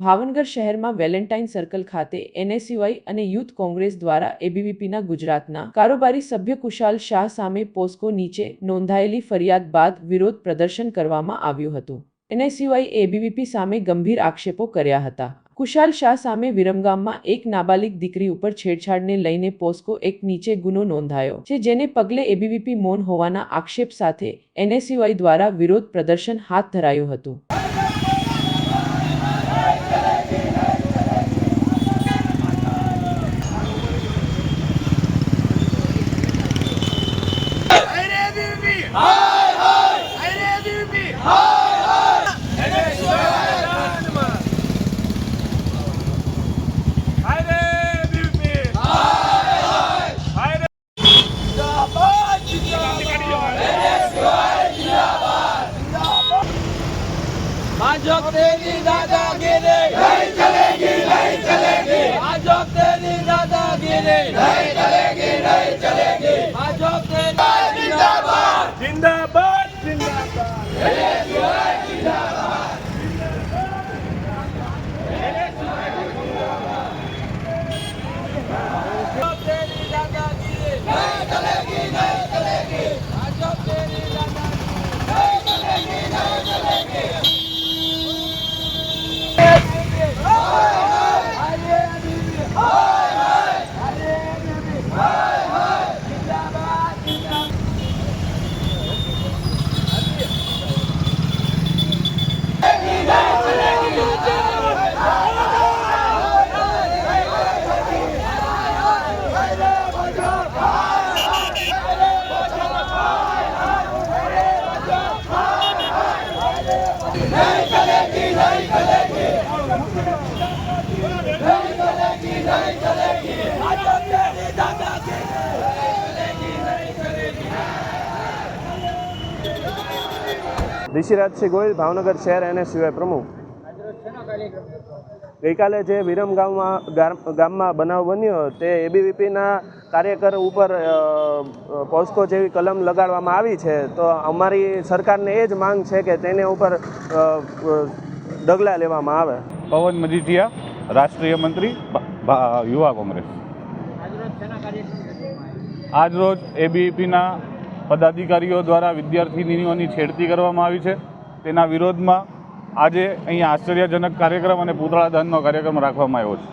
ભાવનગર શહેરમાં Valentine circle ખાતે NSUI અને યુથ કોંગ્રેસ દ્વારા એબીવીપીના ગુજરાતના કારોબારી સભ્ય કુશાલ શાહ સામે પોસ્કો નીચે નોંધાયેલી ફરિયાદ બાદ વિરોધ પ્રદર્શન કરવામાં આવ્યું હતું. એનએસયુઆઈ એબીવીપી સામે ગંભીર આક્ષેપો કર્યા હતા. કુશાલ શાહ સામે વિરમગામમાં એક નાબાલિગ દીકરી ઉપર છેડછાડને લઈને પોસ્કો એક નીચે ગુનો નોંધાયો છે જેને પગલે એબીવીપી મૌન હોવાના આક્ષેપ સાથે એનએસયુઆઈ દ્વારા વિરોધ પ્રદર્શન હાથ ધરાયું હતું. Büyübi! Hay hay! Haydi Büyübi! Hay hay! Evet, Haydi Büyübi! Hay hay! Haydi! Zindabad! Zindabad! Bhajap तेरी दादागिरी नहीं चलेगी नहीं चलेगी भाजप तेरी दादागिरी नहीं चलेगी the boat. ઋષિરાજસિંહ ગોયલ ભાવનગર શહેર એનએસયુઆઈ પ્રમુખ. ગઈકાલે જે વિરમ ગામમાં ગામમાં બનાવ બન્યો તે એબીવીપીના કાર્યકર ઉપર પોસ્કો જેવી કલમ લગાડવામાં આવી છે. તો અમારી સરકારને એ જ માંગ છે કે તેને ઉપર ડગલાં લેવામાં આવે. પવન મજીઠિયા રાષ્ટ્રીય મંત્રી ભા- ભા- યુવા કોંગ્રેસ. આજરોજ એબીવીપીના પદાધિકારીઓ દ્વારા વિદ્યાર્થીનીઓની છેડતી કરવામાં આવી છે. તેના વિરોધમાં આજે અહીંયા આશ્ચર્યજનક કાર્યક્રમ અને પૂતળા દહનનો કાર્યક્રમ રાખવામાં આવ્યો છે.